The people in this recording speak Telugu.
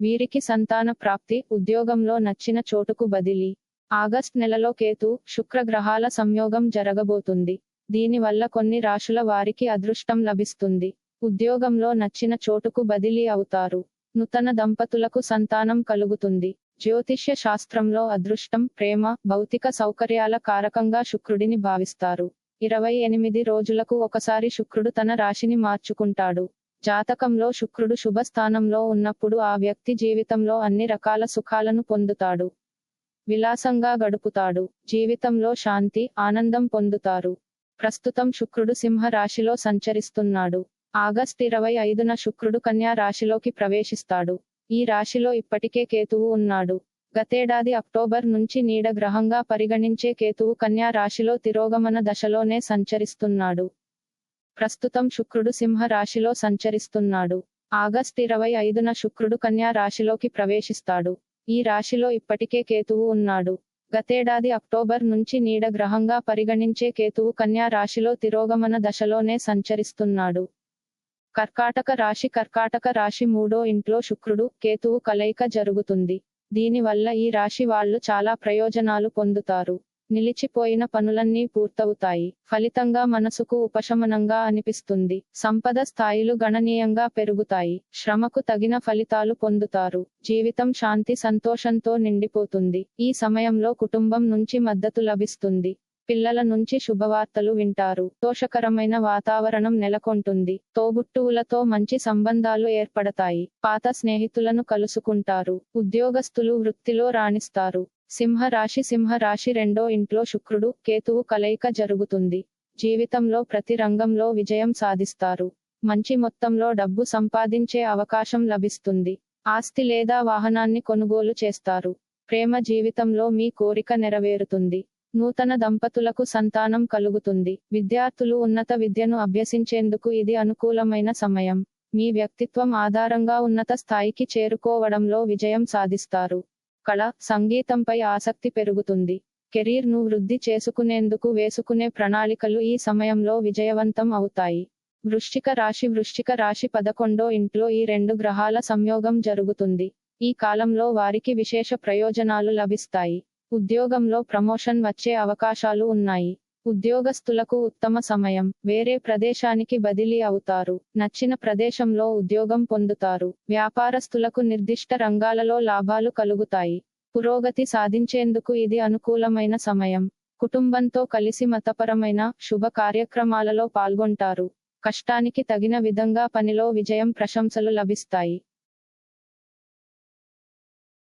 వీరికి సంతాన ప్రాప్తి ఉద్యోగంలో నచ్చిన చోటుకు బదిలీ. ఆగస్ట్ నెలలో కేతు శుక్రగ్రహాల సంయోగం జరగబోతుంది. దీనివల్ల కొన్ని రాశుల వారికి అదృష్టం లభిస్తుంది. ఉద్యోగంలో నచ్చిన చోటుకు బదిలీ అవుతారు. నూతన దంపతులకు సంతానం కలుగుతుంది. జ్యోతిష్య శాస్త్రంలో అదృష్టం ప్రేమ భౌతిక సౌకర్యాల కారకంగా శుక్రుడిని భావిస్తారు. ఇరవై ఎనిమిది రోజులకు ఒకసారి శుక్రుడు తన రాశిని మార్చుకుంటాడు. జాతకంలో శుక్రుడు శుభస్థానంలో ఉన్నప్పుడు ఆ వ్యక్తి జీవితంలో అన్ని రకాల సుఖాలను పొందుతాడు. విలాసంగా గడుపుతాడు. జీవితంలో శాంతి ఆనందం పొందుతారు. ప్రస్తుతం శుక్రుడు సింహ రాశిలో సంచరిస్తున్నాడు. ఆగస్ట్ ఇరవై ఐదున శుక్రుడు కన్యా రాశిలోకి ప్రవేశిస్తాడు. ఈ రాశిలో ఇప్పటికే కేతువు ఉన్నాడు. గతేడాది అక్టోబర్ నుంచి నీడ గ్రహంగా పరిగణించే కేతువు కన్యా రాశిలో తిరోగమన దశలోనే సంచరిస్తున్నాడు. ప్రస్తుతం శుక్రుడు సింహ రాశిలో సంచరిస్తున్నాడు. ఆగస్ట్ ఇరవై ఐదున శుక్రుడు కన్యా రాశిలోకి ప్రవేశిస్తాడు. ఈ రాశిలో ఇప్పటికే కేతువు ఉన్నాడు. గతేడాది అక్టోబర్ నుంచి నీడ గ్రహంగా పరిగణించే కేతువు కన్యా రాశిలో తిరోగమన దశలోనే సంచరిస్తున్నాడు. కర్కాటక రాశి కర్కాటక రాశి మూడో ఇంట్లో శుక్రుడు కేతువు కలయిక జరుగుతుంది. దీనివల్ల ఈ రాశి వాళ్ళు చాలా ప్రయోజనాలు పొందుతారు. నిలిచిపోయిన పనులన్నీ పూర్తవుతాయి. ఫలితంగా మనసుకు ఉపశమనంగా అనిపిస్తుంది. సంపద స్థాయిలు గణనీయంగా పెరుగుతాయి. శ్రమకు తగిన ఫలితాలు పొందుతారు. జీవితం శాంతి సంతోషంతో నిండిపోతుంది. ఈ సమయంలో కుటుంబం నుంచి మద్దతు లభిస్తుంది. పిల్లల నుంచి శుభవార్తలు వింటారు. తోషకరమైన వాతావరణం నెలకొంటుంది. తోబుట్టువులతో మంచి సంబంధాలు ఏర్పడతాయి. పాత స్నేహితులను కలుసుకుంటారు. ఉద్యోగస్తులు వృత్తిలో రాణిస్తారు. సింహరాశి సింహరాశి రెండో ఇంట్లో శుక్రుడు కేతువు కలయిక జరుగుతుంది. జీవితంలో ప్రతి రంగంలో విజయం సాధిస్తారు. మంచి మొత్తంలో డబ్బు సంపాదించే అవకాశం లభిస్తుంది. ఆస్తి లేదా వాహనాన్ని కొనుగోలు చేస్తారు. ప్రేమ జీవితంలో మీ కోరిక నెరవేరుతుంది. నూతన దంపతులకు సంతానం కలుగుతుంది. విద్యార్థులు ఉన్నత విద్యను అభ్యసించేందుకు ఇది అనుకూలమైన సమయం. మీ వ్యక్తిత్వం ఆధారంగా ఉన్నత స్థాయికి చేరుకోవడంలో విజయం సాధిస్తారు. కళ సంగీతంపై ఆసక్తి పెరుగుతుంది. కెరీర్ను వృద్ధి చేసుకునేందుకు వేసుకునే ప్రణాళికలు ఈ సమయంలో విజయవంతం అవుతాయి. వృశ్చిక రాశి వృశ్చిక రాశి పదకొండో ఇంట్లో ఈ రెండు గ్రహాల సంయోగం జరుగుతుంది. ఈ కాలంలో వారికి విశేష ప్రయోజనాలు లభిస్తాయి. ఉద్యోగంలో ప్రమోషన్ వచ్చే అవకాశాలు ఉన్నాయి. ఉద్యోగస్తులకు ఉత్తమ సమయం. వేరే ప్రదేశానికి బదిలీ అవుతారు. నచ్చిన ప్రదేశంలో ఉద్యోగం పొందుతారు. వ్యాపారస్తులకు నిర్దిష్ట రంగాలలో లాభాలు కలుగుతాయి. పురోగతి సాధించేందుకు ఇది అనుకూలమైన సమయం. కుటుంబంతో కలిసి మతపరమైన శుభ కార్యక్రమాలలో పాల్గొంటారు. కష్టానికి తగిన విధంగా పనిలో విజయం ప్రశంసలు లభిస్తాయి.